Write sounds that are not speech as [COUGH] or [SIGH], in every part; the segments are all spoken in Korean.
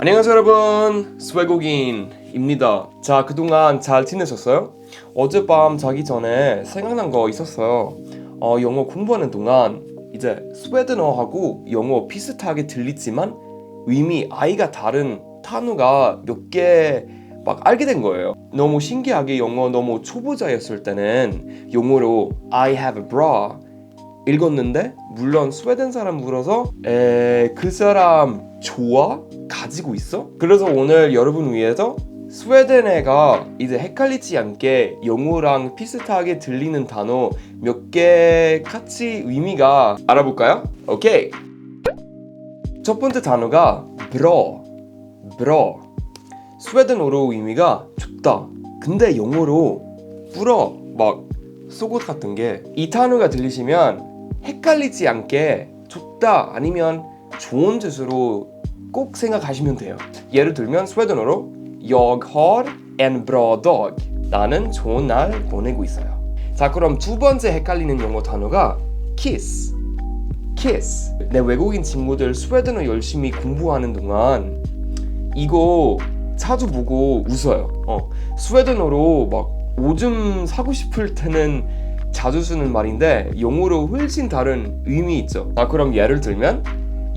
안녕하세요 여러분 스웨고긴입니다 자 그동안 잘 지내셨어요? 어젯밤 자기 전에 생각난 거 있었어요 어, 영어 공부하는 동안 이제 스웨덴어하고 영어 비슷하게 들리지만 의미 아이가 다른 단어가 몇 개 막 알게 된 거예요 너무 신기하게 영어 너무 초보자였을 때는 영어로 I have a bra 읽었는데 물론 스웨덴 사람 물어서 에, 그 사람 좋아? 가지고 있어? 그래서 오늘 여러분 위해서 스웨덴 애가 이제 헷갈리지 않게 영어랑 비슷하게 들리는 단어 몇 개 같이 의미가 알아볼까요? 오케이 첫 번째 단어가 bra bra 스웨덴어로 의미가 좁다 근데 영어로 불어 막 속옷 같은 게 이 단어가 들리시면 헷갈리지 않게 좁다 아니면 좋은 뜻으로 꼭 생각하시면 돼요. 예를 들면 스웨덴어로 Jag har en bra dag. 나는 좋은 날 보내고 있어요. 자 그럼 두 번째 헷갈리는 영어 단어가 kiss. kiss. 내 외국인 친구들 스웨덴어 열심히 공부하는 동안 이거 자주 보고 웃어요. 어, 스웨덴어로 막 오줌 사고 싶을 때는 자주 쓰는 말인데 영어로 훨씬 다른 의미 있죠. 자 그럼 예를 들면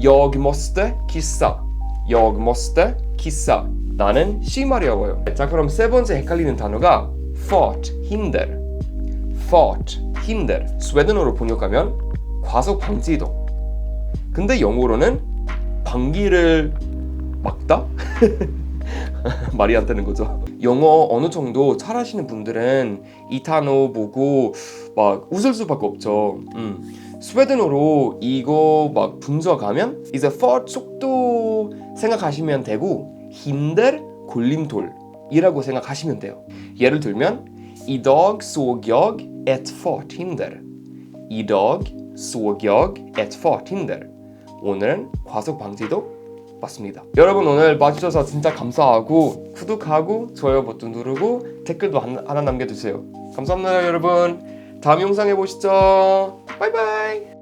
Jag måste kissa. Jag måste kissa. 나는 심하려고요. 자 그럼 세 번째 헷갈리는 단어가 fart hinder. fart hinder. 스웨덴어로 번역하면 과속 방지도. 근데 영어로는 방귀를 막다? [LAUGHS] 말이 안 되는 거죠. 영어 어느 정도 잘하시는 분들은 이 단어 보고 막 웃을 수밖에 없죠. 음. 스웨덴어로 이거 막 분석하면 이제 fart 속도 생각하시면 되고 힘들 골림돌이라고 생각하시면 돼요. 예를 들면 idag såg jag ett farthinder. idag såg jag ett farthinder. 오늘은 과속 방지도 맞습니다. 여러분 오늘 봐주셔서 진짜 감사하고 구독하고 좋아요 버튼 누르고 댓글도 한- 하나 남겨주세요. 감사합니다 여러분. 다음 영상에 보시죠. 바이바이.